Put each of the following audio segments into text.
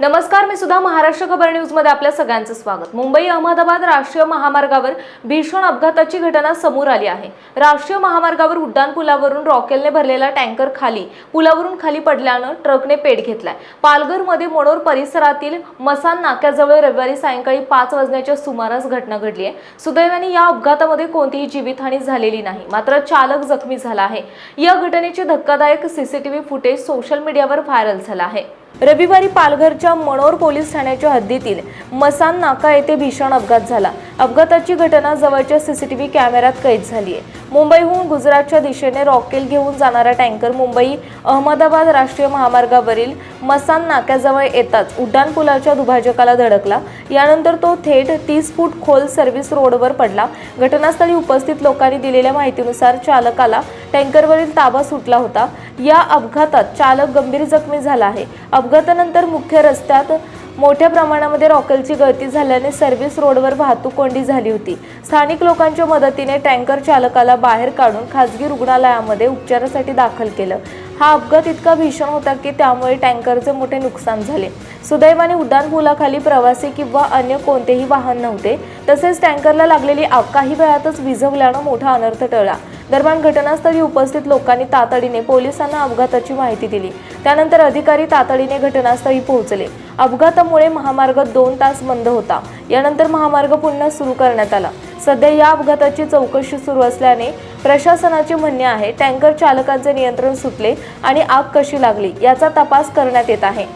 नमस्कार मी सुद्धा महाराष्ट्र खबर न्यूजमध्ये आपल्या सगळ्यांचं स्वागत. मुंबई अहमदाबाद राष्ट्रीय महामार्गावर भीषण अपघाताची घटना समोर आली आहे. राष्ट्रीय महामार्गावर उड्डाण पुलावरून रॉकेलने भरलेला टँकर खाली पुलावरून खाली पडल्यानं ट्रकने पेट घेतलाय. पालघरमध्ये मोडोर परिसरातील मसान नाक्याजवळ रविवारी सायंकाळी पाच वाजण्याच्या सुमारास घटना घडली आहे. सुदैवाने या अपघातामध्ये कोणतीही जीवितहानी झालेली नाही मात्र चालक जखमी झाला आहे. या घटनेचे धक्कादायक सीसीटीव्ही फुटेज सोशल मीडियावर व्हायरल झालं आहे. रविवारी पालघरच्या मनोर पोलीस ठाण्याच्या हद्दीतील मसान नाका येथे भीषण अपघात झाला. अपघाताची घटना जवळच्या सीसीटीव्ही कॅमेऱ्यात कैद झाली आहे. मुंबईहून गुजरातच्या दिशेने रॉकेल घेऊन जाणारा टँकर मुंबई अहमदाबाद राष्ट्रीय महामार्गावरील मसान नाक्याजवळ येताच उड्डाणपुलाच्या दुभाजकाला धडकला. यानंतर तो थेट तीस फूट खोल सर्व्हिस रोडवर पडला. घटनास्थळी उपस्थित लोकांनी दिलेल्या माहितीनुसार चालकाला टँकरवरील ताबा सुटला होता. या अपघातात चालक गंभीर जखमी झाला आहे. अपघातानंतर मुख्य रस्त्यात मोठ्या प्रमाणामध्ये रॉकेलची गळती झाल्याने सर्व्हिस रोडवर वाहतूक कोंडी झाली होती. स्थानिक लोकांच्या मदतीने टँकर चालकाला बाहेर काढून खासगी रुग्णालयामध्ये उपचारासाठी दाखल केलं. हा अपघात इतका भीषण होता की त्यामुळे टँकरचे मोठे नुकसान झाले. सुदैवाने उड्डाणपुलाखाली प्रवासी किंवा अन्य कोणतेही वाहन नव्हते. तसेच टँकरला लागलेली आग काही वेळातच विझवल्यानं मोठा अनर्थ टळला. दरम्यान घटनास्थळी उपस्थित लोकांनी तातडीने पोलिसांना अपघाताची माहिती दिली. त्यानंतर अधिकारी तातडीने घटनास्थळी पोहोचले. अपघातामुळे महामार्ग दोन तास बंद होता. यानंतर महामार्ग पुन्हा सुरू करण्यात आला. सध्या या अपघाताची चौकशी सुरू असल्याने प्रशासनाचे म्हणणे आहे टँकर चालकांचे नियंत्रण सुटले आणि आग कशी लागली याचा तपास करण्यात येत आहे.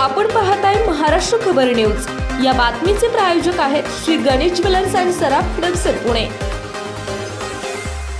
आपण पाहत आहे महाराष्ट्र खबर न्यूज. या बातमीचे प्रायोजक आहेत श्री गणेश ज्वेलर्स अँड सराफ हडपसर पुणे.